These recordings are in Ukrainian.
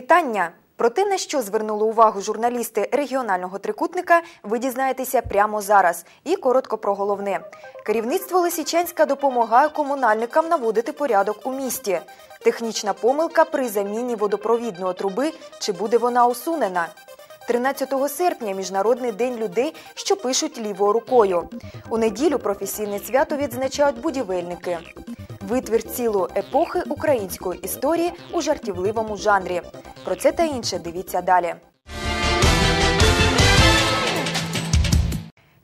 Вітання. Про те, на що звернули увагу журналісти регіонального трикутника, ви дізнаєтеся прямо зараз. І коротко про головне. Керівництво Лисичанська допомагає комунальникам наводити порядок у місті. Технічна помилка при заміні водопровідної труби. Чи буде вона усунена? 13 серпня міжнародний день людей, що пишуть лівою рукою. У неділю професійне свято відзначають будівельники. Витвір цілої епохи української історії у жартівливому жанрі. Про це та інше дивіться далі.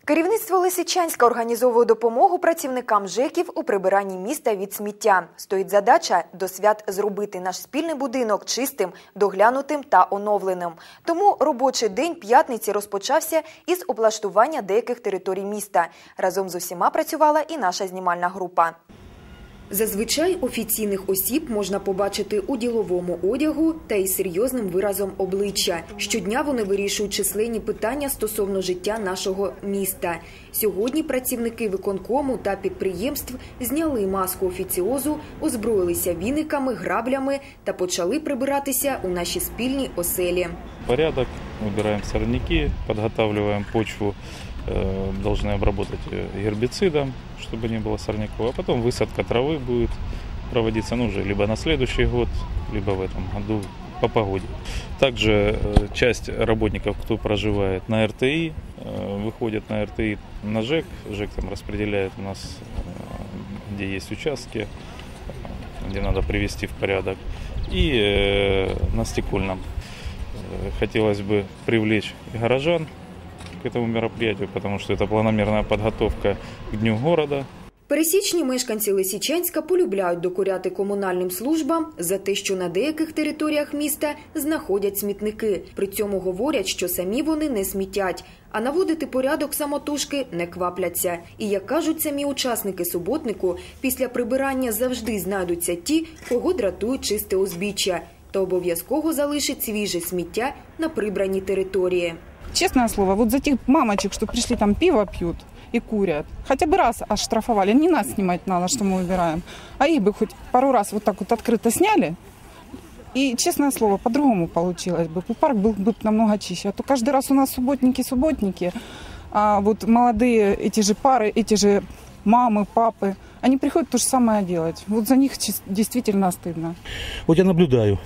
Керівництво Лисичанська організовує допомогу працівникам ЖЕКів у прибиранні міста від сміття. Стоїть задача до свят зробити наш спільний будинок чистим, доглянутим та оновленим. Тому робочий день п'ятниці розпочався із облаштування деяких територій міста. Разом з усіма працювала і наша знімальна група. Зазвичай офіційних осіб можна побачити у діловому одягу та із серйозним виразом обличчя. Щодня вони вирішують численні питання стосовно життя нашого міста. Сьогодні працівники виконкому та підприємств зняли маску офіціозу, озброїлися віниками, граблями та почали прибиратися у наші спільні оселі. порядок, убираем сорняки, подготавливаем почву, должны обработать э, гербицидом, чтобы не было сорняков, а потом высадка травы будет проводиться ну, уже либо на следующий год, либо в этом году по погоде. Также э, часть работников, кто проживает на РТИ, э, выходят на РТИ на ЖЭК, ЖЭК там распределяет у нас, э, где есть участки, э, где надо привести в порядок, и э, на стекольном Э, хотелось бы привлечь горожан к этому мероприятию, потому что это планомерная подготовка к Дню города. Пересічні мешканці Лисичанська полюбляють докоряти комунальним службам за те, що на деяких територіях міста знаходять смітники. При цьому говорять, що самі вони не смітять, а наводити порядок самотужки не квапляться. І як кажуть самі учасники суботнику, після прибирання завжди знайдуться ті, кого дратують чисте узбіччя, та обов'язково залишить свіже сміття на прибраній території. Честное слово, вот за тех мамочек, что пришли там пиво пьют и курят, хотя бы раз оштрафовали, не нас снимать надо, что мы убираем, а их бы хоть пару раз вот так вот открыто сняли, и, честное слово, по-другому получилось бы. Парк был бы намного чище. А то каждый раз у нас субботники, субботники, а вот молодые эти же пары, эти же мамы, папы, они приходят то же самое делать. Вот за них действительно стыдно. Вот я наблюдаю.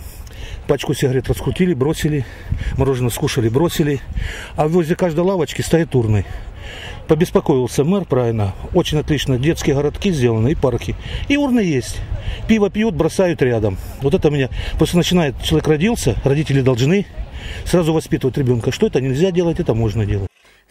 Пачку сигарет раскрутили, бросили, мороженое скушали, бросили. А возле каждой лавочки стоят урны. Побеспокоился мэр, правильно. Очень отлично. Детские городки сделаны и парки. И урны есть. Пиво пьют, бросают рядом. Вот это меня... Просто начинает... Человек родился, родители должны сразу воспитывать ребенка. Что это нельзя делать, это можно делать.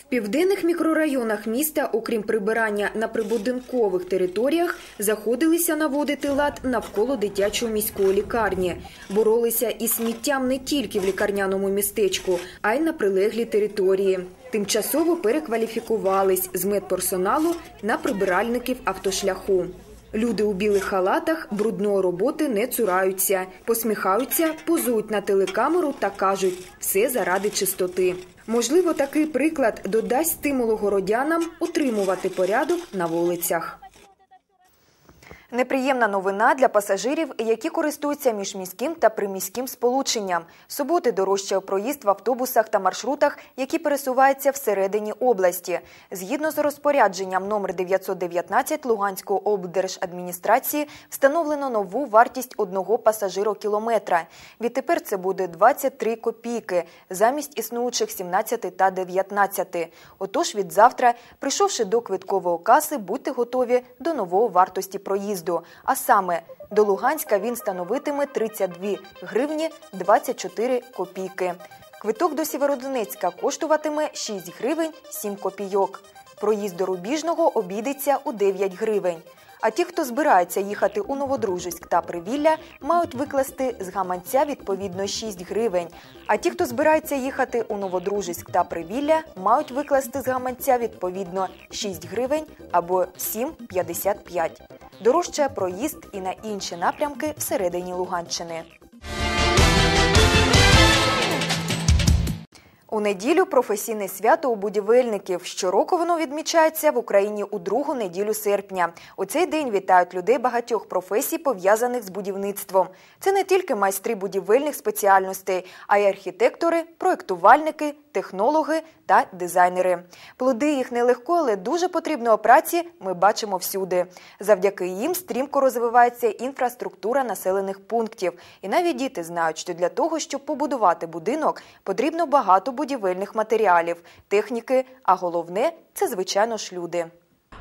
Південних мікрорайонах міста, окрім прибирання на прибудинкових територіях, заходилися наводити лад навколо дитячої міської лікарні. Боролися із сміттям не тільки в лікарняному містечку, а й на прилеглій території. Тимчасово перекваліфікувались з медперсоналу на прибиральників автошляху. Люди у білих халатах брудної роботи не цураються, посміхаються, позують на телекамеру та кажуть все заради чистоти. Можливо, такий приклад додасть стимулу городянам утримувати порядок на вулицях. Неприємна новина для пасажирів, які користуються міжміським та приміським сполученням. Суботи дорожчає проїзд в автобусах та маршрутах, які пересуваються всередині області. Згідно з розпорядженням номер 919 Луганської облдержадміністрації встановлено нову вартість одного пасажирокілометра. Відтепер це буде 23 копійки замість існуючих 17 та 19. Отож, від завтра, прийшовши до квиткової каси, будьте готові до нової вартості проїзду. А саме до Луганська він становитиме 32 гривні 24 копійки. Квиток до Сєвєродонецька коштуватиме 6 гривень 7 копійок. Проїзд до Рубіжного обійдеться у 9 гривень. А ті, хто збирається їхати у Новодружиськ та Привілля, мають викласти з гаманця відповідно 6 гривень. А ті, хто збирається їхати у Новодружиськ та Привілля, мають викласти з гаманця відповідно 6 гривень або 7,55. Дорожчає проїзд і на інші напрямки всередині Луганщини. У неділю професійне свято у будівельників. Щороку воно відмічається в Україні у другу неділю серпня. У цей день вітають людей багатьох професій, пов'язаних з будівництвом. Це не тільки майстри будівельних спеціальностей, а й архітектори, проєктувальники, технологи та дизайнери. Плоди їх нелегко, але дуже потрібної праці ми бачимо всюди. Завдяки їм стрімко розвивається інфраструктура населених пунктів. І навіть діти знають, що для того, щоб побудувати будинок, потрібно багато будівельних матеріалів, техніки, а головне це звичайно ж люди.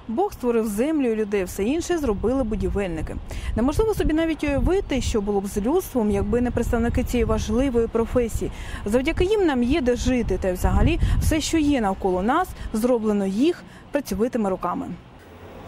Бог створив землю і людей, все інше зробили будівельники. Неможливо собі навіть уявити, що було б з людством, якби не представники цієї важливої професії. Завдяки їм нам є де жити, та й взагалі все, що є навколо нас, зроблено їх працьовитими руками.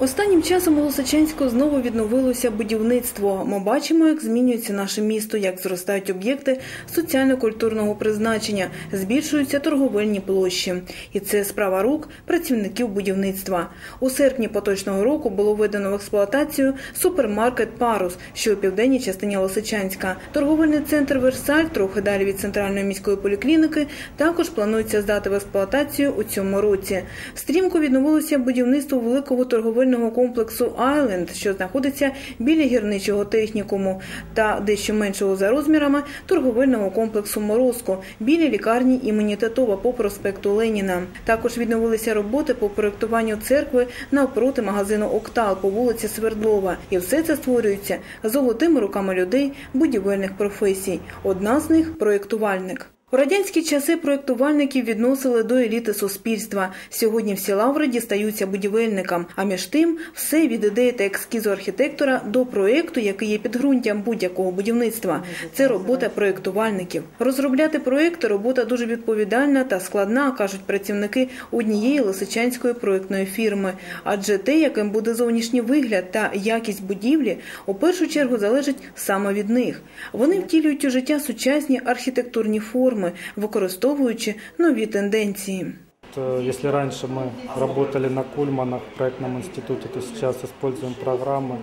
Останнім часом у Лосичанську знову відновилося будівництво. Ми бачимо, як змінюється наше місто, як зростають об'єкти соціально-культурного призначення, збільшуються торговельні площі. І це справа рук працівників будівництва. У серпні поточного року було введено в експлуатацію супермаркет Парус, що у південній частині Лосичанська. Торговельний центр Версаль, трохи далі від центральної міської поліклініки, також планується здати в експлуатацію у цьому році. Стрімко відновилося будівництво великого торговельного комплексу Айленд, що знаходиться біля гірничого технікуму, та дещо меншого за розмірами торговельного комплексу Морозко біля лікарні імені Титова по проспекту Леніна. Також відновилися роботи по проектуванню церкви навпроти магазину Октал по вулиці Свердлова. І все це створюється золотими руками людей будівельних професій. Одна з них проєктувальник. У радянські часи проєктувальників відносили до еліти суспільства. Сьогодні всі лаври дістаються будівельникам. А між тим, все від ідеї та екскізу архітектора до проєкту, який є підґрунтям будь-якого будівництва. Це робота проєктувальників. Розробляти проєкти – робота дуже відповідальна та складна, кажуть працівники однієї лисичанської проєктної фірми. Адже те, яким буде зовнішній вигляд та якість будівлі, у першу чергу залежить саме від них. Вони втілюють у життя сучасні архітектурні форми використовуючи нові тенденції. Э, Если раньше мы работали на Кульманах в проектном институте, то сейчас используем программы,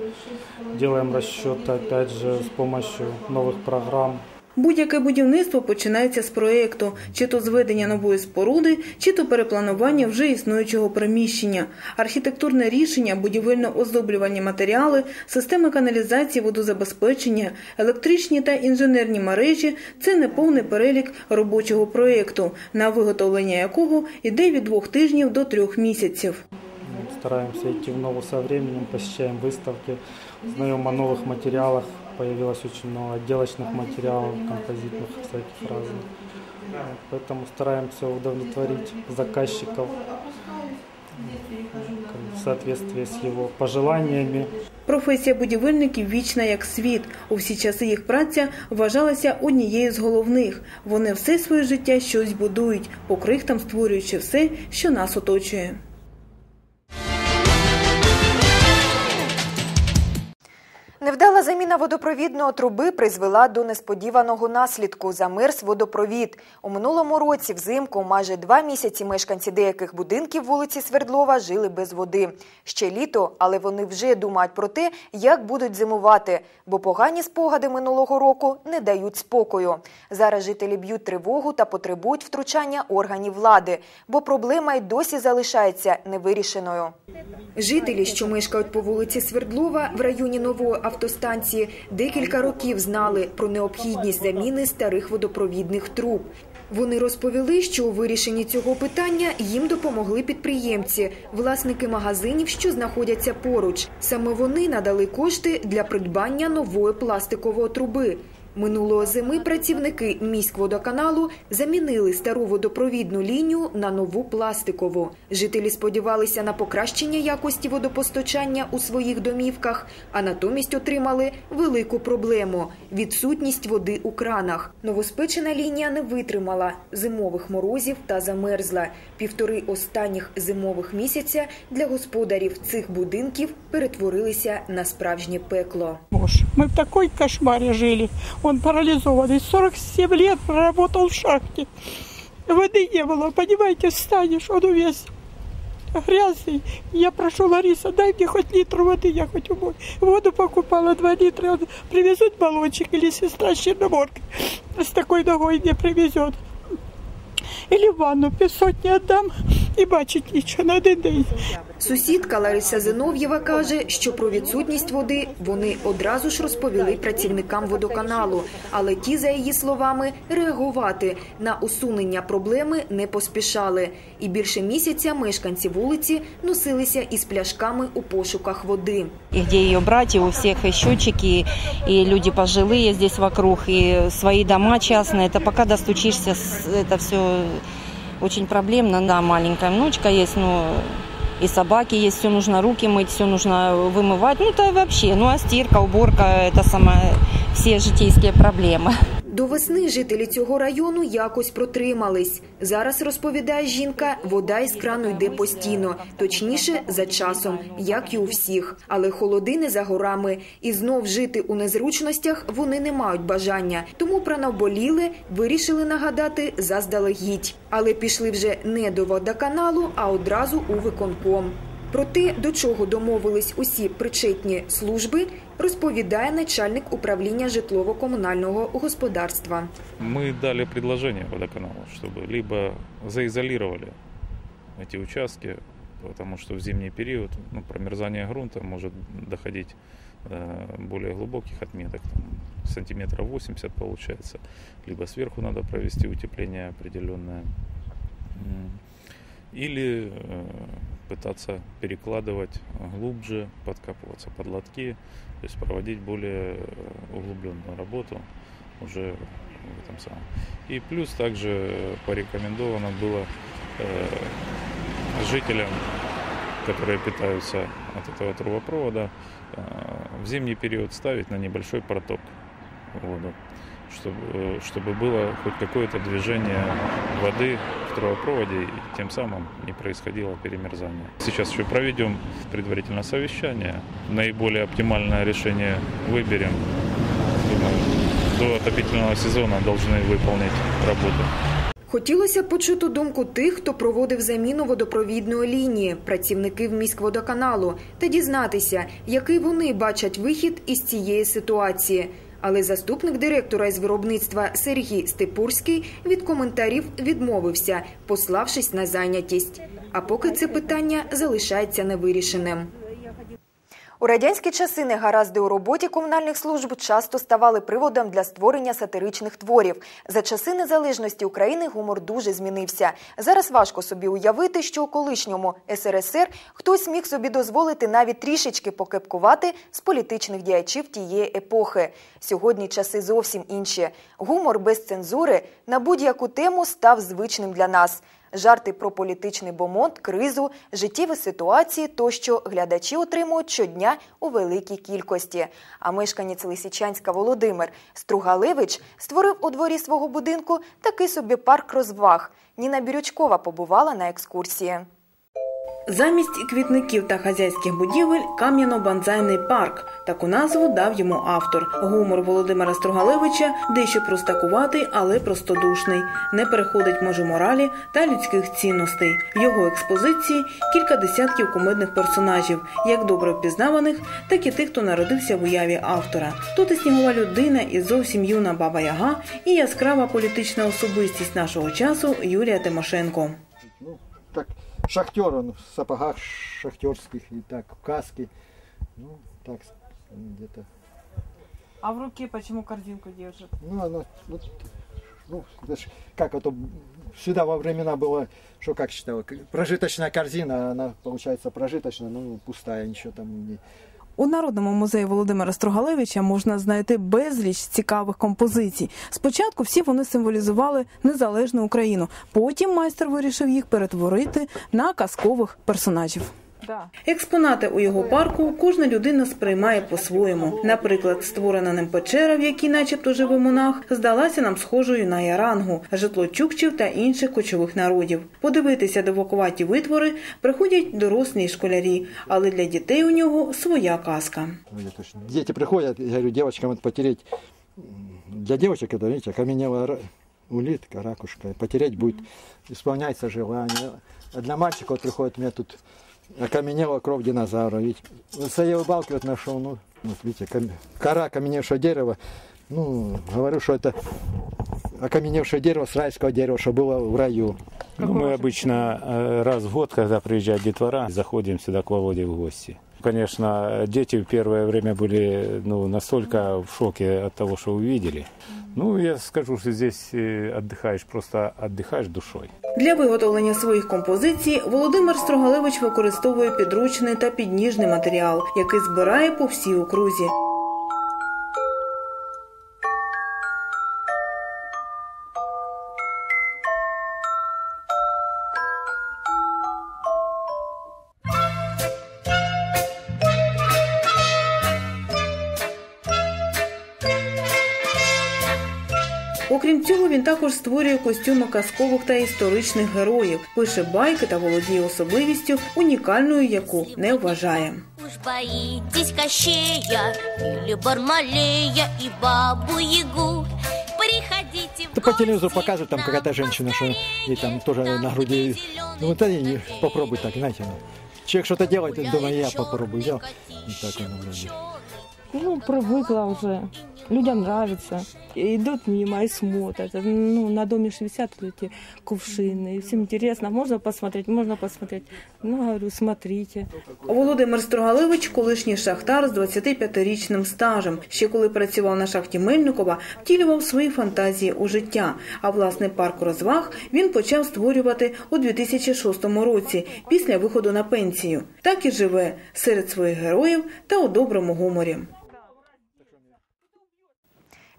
делаем расчеты опять же с помощью новых программ. Будь-яке будівництво починається з проєкту, чи то зведення нової споруди, чи то перепланування вже існуючого приміщення. Архітектурне рішення, будівельно-оздоблювальні матеріали, системи каналізації, водозабезпечення, електричні та інженерні мережі – це неповний перелік робочого проєкту, на виготовлення якого йде від двох тижнів до трьох місяців Стараемся идти в ногу со временем, посещаем выставки, узнаем о новых материалах. Появилось очень много отделочных материалов, композитных всяких разных. Вот, Поэтому стараемся удовлетворить заказчиков как бы в соответствии с его пожеланиями. Професія будівельників вічна як світ. У всі часи їх праця вважалася однією з головних. Вони все своє життя щось будують, по крихтам створюючи все, що нас оточує. Невдала заміна водопровідної труби призвела до несподіваного наслідку. Замерз водопровід. У минулому році взимку майже два місяці мешканці деяких будинків вулиці Свердлова жили без води. Ще літо, але вони вже думають про те, як будуть зимувати, бо погані спогади минулого року не дають спокою. Зараз жителі б'ють тривогу та потребують втручання органів влади, бо проблема й досі залишається невирішеною. Жителі, що мешкають по вулиці Свердлова в районі нової автостанції, декілька років знали про необхідність заміни старих водопровідних труб. Вони розповіли, що у вирішенні цього питання їм допомогли підприємці, власники магазинів, що знаходяться поруч. Саме вони надали кошти для придбання нової пластикової труби. Минулого зими працівники міськводоканалу замінили стару водопровідну лінію на нову пластикову. Жителі сподівалися на покращення якості водопостачання у своїх домівках, а натомість отримали велику проблему відсутність води у кранах. Новоспечена лінія не витримала зимових морозів та замерзла. Півтори останніх зимових місяця для господарів цих будинків перетворилися на справжнє пекло. Боже, мы в такой кошмаре жили. Он парализованный. 47 лет проработал в шахте. Воды не было, понимаете, встанешь, он весь грязный. Я прошу Лариса, дай мне хоть литр воды, я хоть умою. Воду покупала 2 литра, он привезут баллончик или сестра с Черноморки с такой ногой не привезет. или ванну півсотні віддам і бачить нічого на один день. Сусідка Лариса Зинов'єва каже, що про відсутність води вони одразу ж розповіли працівникам водоканалу, але ті, за її словами, реагувати на усунення проблеми не поспішали. І більше місяця мешканці вулиці носилися із пляшками у пошуках води. и где ее брать, и у всех и счетчики, и люди пожилые здесь вокруг, и свои дома частные. Это пока достучишься, с- это все очень проблемно. Да, маленькая внучка есть, но и собаки есть, все нужно руки мыть, все нужно вымывать. Ну, это вообще, ну, а стирка, уборка, это самое, все житейские проблемы. До весни жителі цього району якось протримались. Зараз, розповідає жінка, вода із крану йде постійно, точніше, за часом, як і у всіх. Але холоди не за горами. І знов жити у незручностях вони не мають бажання. Тому про наболіли, вирішили нагадати заздалегідь. Але пішли вже не до водоканалу, а одразу у виконком. Про те, до чого домовились усі причетні служби, розповідає начальник управління житлово-комунального господарства. Мы дали предложение водоканалу, чтобы либо заизолировали эти участки, потому что в зимний период ну, промерзание грунта может доходить э, более глубоких отметок, там, сантиметров 80 получается, либо сверху надо провести утепление определенное, М. или э, пытаться перекладывать глубже, подкапываться под лотки, то есть проводить более э, углубленную работу уже в этом самом. И плюс также порекомендовано было э, жителям, которые питаются от этого трубопровода, э, в зимний период ставить на небольшой проток воду, чтобы, э, чтобы было хоть какое-то движение воды в трубопроводе и тем самым не происходило перемерзание. Сейчас еще проведем предварительное совещание, наиболее оптимальное решение выберем. Думаю, до отопительного сезона должны выполнить работу. Хотілося б почути думку тих, хто проводив заміну водопровідної лінії, працівників міськводоканалу, та дізнатися, який вони бачать вихід із цієї ситуації. Але заступник директора із виробництва Сергій Степурський від коментарів відмовився, пославшись на зайнятість. А поки це питання залишається невирішеним. У радянські часи негаразди у роботі комунальних служб часто ставали приводом для створення сатиричних творів. За часи незалежності України гумор дуже змінився. Зараз важко собі уявити, що у колишньому СРСР хтось міг собі дозволити навіть трішечки покепкувати з політичних діячів тієї епохи. Сьогодні часи зовсім інші. Гумор без цензури на будь-яку тему став звичним для нас. Жарти про політичний бомонд, кризу, життєві ситуації тощо глядачі отримують щодня у великій кількості. А мешканець Лисичанська Володимир Стругалевич створив у дворі свого будинку такий собі парк розваг. Ніна Бірючкова побувала на екскурсії. Замість квітників та хазяйських будівель кам'яно-банзайний парк. Таку назву дав йому автор. Гумор Володимира Стругалевича дещо простакуватий, але простодушний. Не переходить межу моралі та людських цінностей. В його експозиції кілька десятків кумедних персонажів, як добре впізнаваних, так і тих, хто народився в уяві автора. Тут і снігова людина, і зовсім юна баба Яга, і яскрава політична особистість нашого часу Юлія Тимошенко. Так, шахтер он в сапогах шахтерских и так, в каске. Ну, так, где-то. А в руке почему корзинку держит? Ну, оно, вот, ну, ж как это, всегда во времена было, что как считала, прожиточная корзина, она получается прожиточная, ну, пустая, ничего там не... У Народному музеї Володимира Строгалевича можна знайти безліч цікавих композицій. Спочатку всі вони символізували незалежну Україну. Потім майстер вирішив їх перетворити на казкових персонажів. Да. Експонати у його парку кожна людина сприймає по-своєму. Наприклад, створена ним печера, в якій, начебто, живе монах, здалася нам схожою на ярангу, житло чукчів та інших кочових народів. Подивитися дивакуваті витвори приходять дорослі й школярі, але для дітей у нього своя казка. Ну, это ж Дети приходят, я говорю, девочкам это потереть. м, Для девочек это, видите, окаменела ра- улитка, ракушка. Потереть будет, исполняется желание. А для мальчика вот приходит, у меня тут окаменела кровь динозавра. Видите, в своей балке вот нашел, ну, вот видите, кам- кора окаменевшего дерева. Ну, говорю, что это окаменевшее дерево с райского дерева, что было в раю. Ну, мы обычно э, раз в год, когда приезжает детвора, заходим сюда к Володе в гости. Конечно, дети в первое время были ну, настолько в шоке от того, что увидели. Ну, я скажу, что здесь э, отдыхаешь, просто отдыхаешь душой. Для виготовлення своїх композицій Володимир Строгалевич використовує підручний та підніжний матеріал, який збирає по всій окрузі. Також створює костюми казкових та історичних героїв, пише байки та володіє особливістю, унікальною, яку не вважає. Уж боитесь Кощея или Бармалея и Бабу-Ягу. Приходите в Да по телевизору показывают, там какая-то женщина, что ей там тоже на груди. Ну вот они попробуй так, знаете. ну. Человек что-то делает, думаю, я попробую. Взял. И так оно вроде. Ну, привыкла уже. Людям нравится. И идут мимо и смотрят. Ну, на доме ж висят эти кувшины. И всем интересно. Можно посмотреть? Можно посмотреть. Ну, говорю, смотрите. Володимир Строгалевич – колишній шахтар з 25-річним стажем. Ще коли працював на шахті Мельникова, втілював свої фантазії у життя. А власний парк розваг він почав створювати у 2006 році, після виходу на пенсію. Так і живе серед своїх героїв та у доброму гуморі.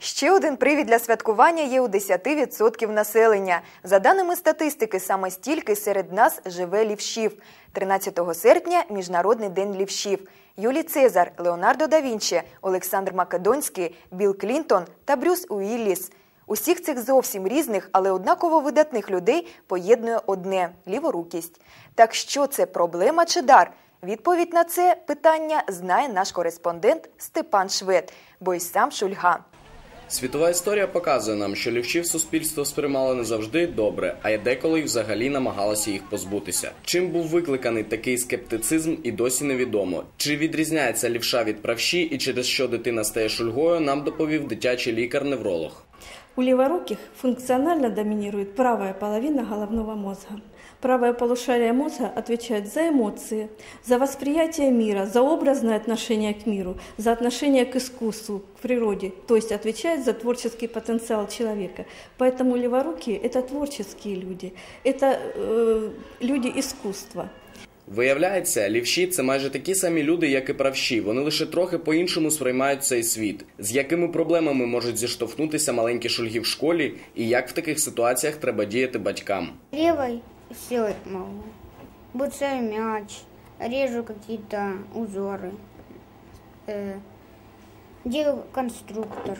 Ще один привід для святкування є у 10% населення. За даними статистики, саме стільки серед нас живе лівшів. 13 серпня – Міжнародний день лівшів. Юлій Цезар, Леонардо да Вінчі, Олександр Македонський, Білл Клінтон та Брюс Уілліс. Усіх цих зовсім різних, але однаково видатних людей поєднує одне – ліворукість. Так що це проблема чи дар? Відповідь на це питання знає наш кореспондент Степан Швед, бо й сам Шульга. Світова історія показує нам, що лівшів суспільство сприймало не завжди добре, а й деколи й взагалі намагалося їх позбутися. Чим був викликаний такий скептицизм, і досі невідомо. Чи відрізняється лівша від правші, і через що дитина стає шульгою, нам доповів дитячий лікар-невролог. У леворуких функционально доминирует правая половина головного мозга. Правое полушарие мозга отвечает за эмоции, за восприятие мира, за образное отношение к миру, за отношение к искусству, к природе, то есть отвечает за творческий потенциал человека. Поэтому леворукие – это творческие люди, это э, люди искусства. Виявляється, лівші це майже такі самі люди, як і правші. Вони лише трохи по-іншому сприймають цей світ. З якими проблемами можуть зіштовхнутися маленькі шульги в школі, і як в таких ситуаціях треба діяти батькам. Левой все могу. Бросаю мяч, режу какие-то узоры. Э, делаю конструктор.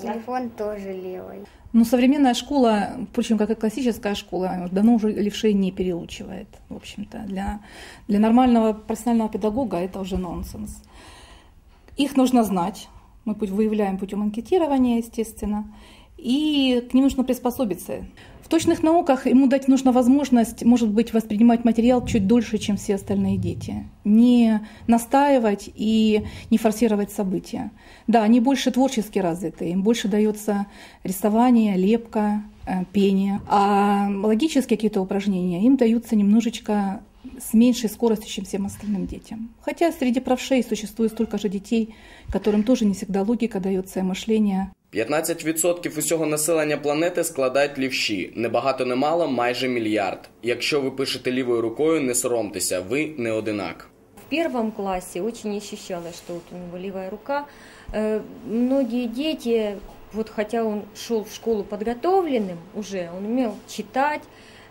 Телефон тоже левой. Ну, современная школа, впрочем, как и классическая школа, давно уже левшей не переучивает, в общем-то. Для, для нормального профессионального педагога это уже нонсенс. Их нужно знать, мы путь- выявляем путем анкетирования, естественно, и к ним нужно приспособиться. Точных науках ему дать нужно возможность, может быть, воспринимать материал чуть дольше, чем все остальные дети. Не настаивать и не форсировать события. Да, они больше творчески развиты, им больше дается рисование, лепка, э, пение. А логические какие-то упражнения им даются немножечко с меньшей скоростью, чем всем остальным детям. Хотя среди правшей существует столько же детей, которым тоже не всегда логика дается и мышление 15% усього населення планети складають лівші. Небагато не мало, майже мільярд. Якщо ви пишете лівою рукою, не соромтеся, ви не одинак. В первом классе очень ощущалось, что у него левая рука. Э, Многие дети, вот хотя он шел в школу подготовленным уже, он умел читать,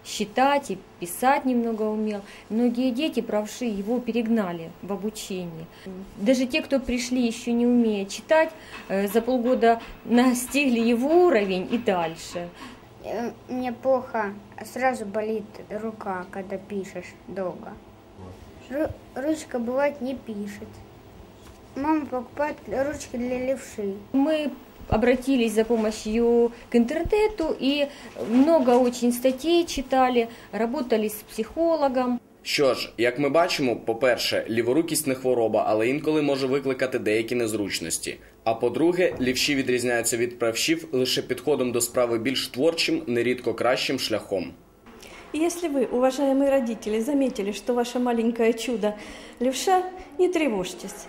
считать и писать немного умел. Многие дети, правши, его перегнали в обучении. Даже те, кто пришли еще не умея читать, э, за полгода настигли его уровень и дальше. Э, Мне плохо, сразу болит рука, когда пишешь долго. Ру- ручка бывает не пишет. Мама покупает ручки для левши. Мы обратились за помощью к интернету и много очень статей читали, работали с психологом. Що ж, як ми бачимо, по-перше, ліворукість не хвороба, але інколи може викликати деякі незручності. А по-друге, лівші відрізняються від правшів лише підходом до справи більш творчим, нерідко кращим шляхом. Если вы, уважаемые родители, заметили, что ваше маленькое чудо – левша, не тревожьтесь.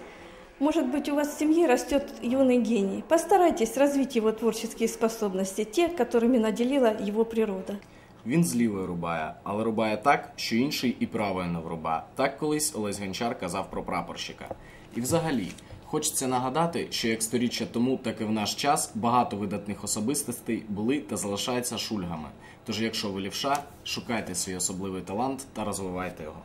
Может быть, у вас в семье растет юный гений. Постарайтесь развить его творческие способности, те, которыми наделила его природа. Він з лівої рубає, але рубає так, що інший і правою не вруба. Так колись Олесь Гончар казав про прапорщика. І взагалі, хочеться нагадати, що як сторіччя тому, так і в наш час багато видатних особистостей були та залишаються шульгами. Тож, якщо ви лівша, шукайте свій особливий талант та розвивайте його.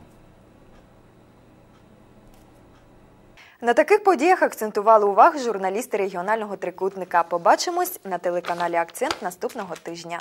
На таких подіях акцентували увагу журналісти регіонального трикутника. Побачимось на телеканалі Акцент наступного тижня.